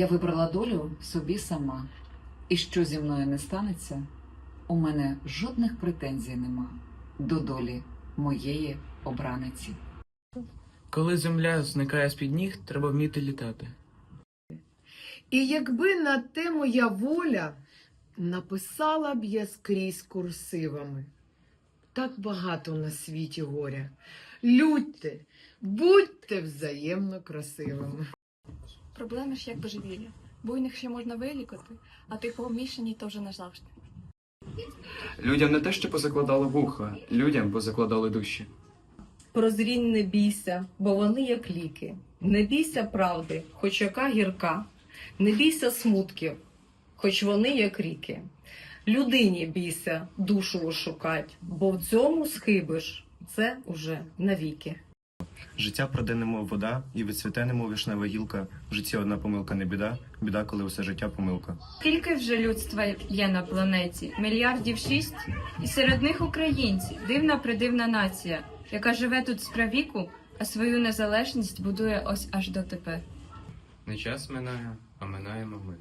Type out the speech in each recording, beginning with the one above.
Я вибрала долю собі сама. І що зі мною не станеться, у мене жодних претензій нема до долі моєї обраниці. Коли земля зникає з-під ніг, треба вміти літати. І якби на те моя воля, написала б я скрізь курсивами. Так багато на світі горя. Людьте, будьте взаємно красивими. Проблеми ж як божевілля. Буйних ще можна вилікати, а ти помішані то вже назавжди. Людям не те, що позакладали вуха, людям позакладали душі. Прозрінь не бійся, бо вони як ліки. Не бійся правди, хоч яка гірка. Не бійся смутків, хоч вони як ріки. Людині бійся душу ошукать, бо в цьому схибиш це уже навіки. Життя проде немов вода, і відцвіте немов вишнева гілка. В житті одна помилка не біда, біда, коли усе життя помилка. Скільки вже людства є на планеті? Мільярдів шість? І серед них українці, дивна придивна нація, яка живе тут з правіку, а свою незалежність будує ось аж дотепер. Не час минає, а минаємо ми.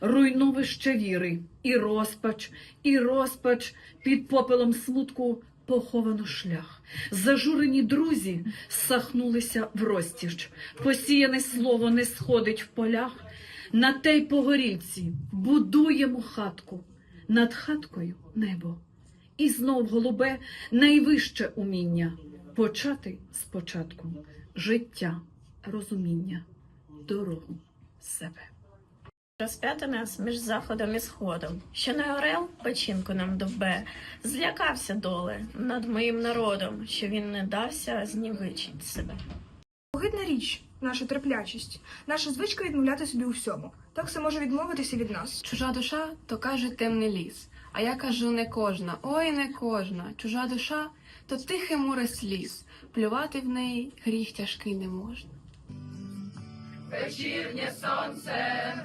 Руйновище віри, і розпач, і розпач під попелом смутку поховано шлях. Зажурені друзі сахнулися в розтіч. Посіяне слово не сходить в полях. На тей погорільці будуємо хатку, над хаткою небо. І знов голубе найвище уміння почати спочатку життя, розуміння, дорогу себе. Розп'яти нас між заходом і сходом, що не орел печінку нам довбе, злякався доле над моїм народом, що він не дався знівичить себе. Огидна річ, наша терплячість, наша звичка відмовляти собі у всьому. Так все може відмовитися від нас. Чужа душа то каже темний ліс. А я кажу не кожна, ой не кожна. Чужа душа то тихе море сліз. Плювати в неї гріх тяжкий не можна. Вечірнє сонце,